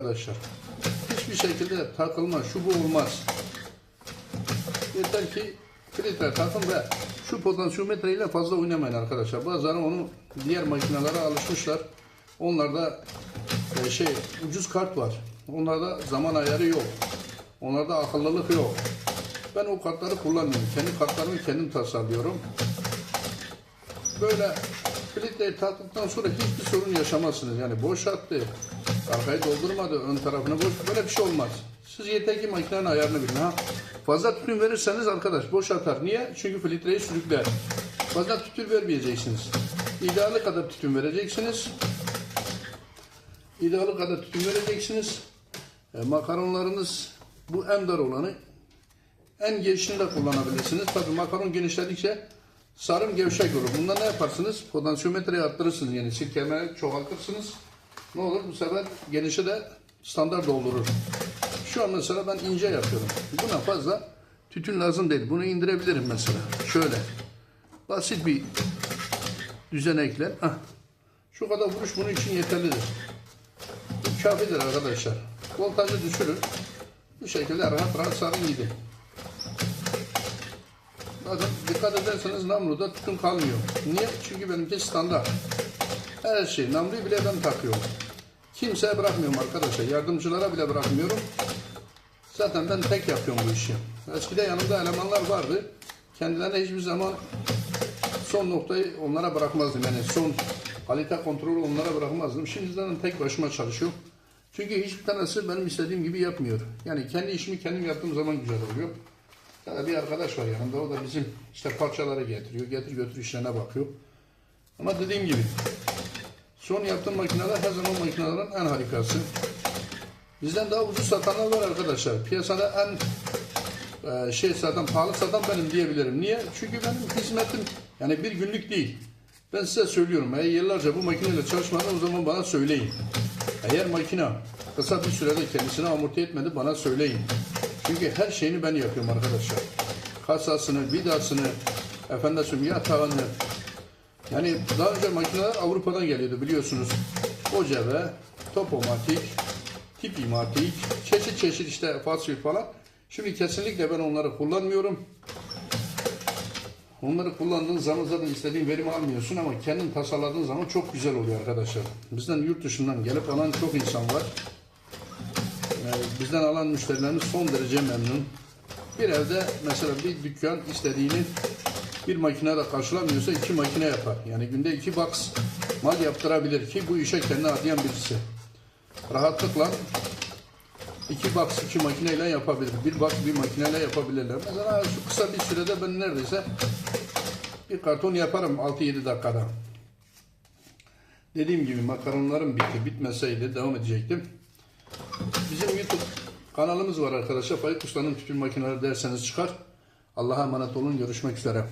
arkadaşlar. Hiçbir şekilde takılma, şu bu olmaz. Yeter ki filtre takın ve şu potansiyometre ile fazla oynamayın arkadaşlar. Bazıları onu diğer makinelere alışmışlar. Onlarda e, şey ucuz kart var. Onlarda zaman ayarı yok. Onlarda akıllılık yok. Ben o kartları kullanmıyorum. Kendi kartlarımı kendim tasarlıyorum. Böyle filtreyi taktıktan sonra hiçbir sorun yaşamazsınız. Yani boş attı, arkayı doldurmadı, ön tarafını boş, böyle bir şey olmaz. Siz yeter ki makinenin ayarını bilin. Ha? Fazla tütün verirseniz arkadaş boş atar. Niye? Çünkü filtreyi sürükler. Fazla tütün vermeyeceksiniz. İdeali kadar tütün vereceksiniz. İdeali kadar tütün vereceksiniz. E, makaronlarınız bu en dar olanı en genişini de kullanabilirsiniz. Tabii makaron genişledikçe sarım gevşek olur. Bunda ne yaparsınız? Potansiyometreyi arttırırsınız. Yani sirkelemeyi çoğaltırsınız. Ne olur? Bu sefer genişi de standart doldurur. Şu an mesela ben ince yapıyorum. Buna fazla tütün lazım değil. Bunu indirebilirim mesela. Şöyle. Basit bir düzenekle. Ah. Şu kadar vuruş bunun için yeterlidir. Bu kafidir arkadaşlar. Voltajı düşürür. Bu şekilde rahat rahat sarın gidin. Bakın dikkat ederseniz namluda tütün kalmıyor. Niye? Çünkü benimki standart. Her şey. Namluyu bile ben takıyorum. Kimseye bırakmıyorum arkadaşlar. Yardımcılara bile bırakmıyorum. Zaten ben tek yapıyorum bu işi. Eskide yanımda elemanlar vardı. Kendilerine hiçbir zaman son noktayı onlara bırakmazdım. Yani son kalite kontrolü onlara bırakmazdım. Şimdi zaten tek başıma çalışıyorum. Çünkü hiçbir tanesi benim istediğim gibi yapmıyor. Yani kendi işimi kendim yaptığım zaman güzel oluyor. Ya bir arkadaş var yanımda. O da bizim işte parçaları getiriyor. Getir götür işlerine bakıyor. Ama dediğim gibi son yaptığım makineler her zaman makinelerin en harikası. Bizden daha ucuz satanlar var arkadaşlar. Piyasada en e, şey satan, pahalı satan benim diyebilirim. Niye? Çünkü benim hizmetim yani bir günlük değil. Ben size söylüyorum. Eğer yıllarca bu makineyle çalışmadın o zaman bana söyleyin. Eğer makine kısa bir sürede kendisini amorti etmedi bana söyleyin. Çünkü her şeyini ben yapıyorum arkadaşlar. Kasasını, vidasını, efendim yatağını. Yani daha önce makineler Avrupa'dan geliyordu biliyorsunuz. Ocave, topomatik, tipimatik, çeşit çeşit işte fasil falan. Şimdi kesinlikle ben onları kullanmıyorum. Onları kullandığın zaman zaten istediğin verimi almıyorsun ama kendin tasarladığın zaman çok güzel oluyor arkadaşlar. Bizden yurt dışından gelip alan çok insan var. Bizden alan müşterilerimiz son derece memnun. Bir evde mesela bir dükkan istediğini bir makineyle karşılamıyorsa iki makine yapar. Yani günde iki box mal yaptırabilir ki bu işe kendi adayan birisi. Rahatlıkla iki box iki makineyle yapabilir. Bir box bir makineyle yapabilirler. Mesela şu kısa bir sürede ben neredeyse bir karton yaparım 6-7 dakikada. Dediğim gibi makaronlarım bitti. Bitmeseydi devam edecektim. YouTube kanalımız var arkadaşlar. Faik Usta'nın tütün makineleri derseniz çıkar. Allah'a emanet olun. Görüşmek üzere.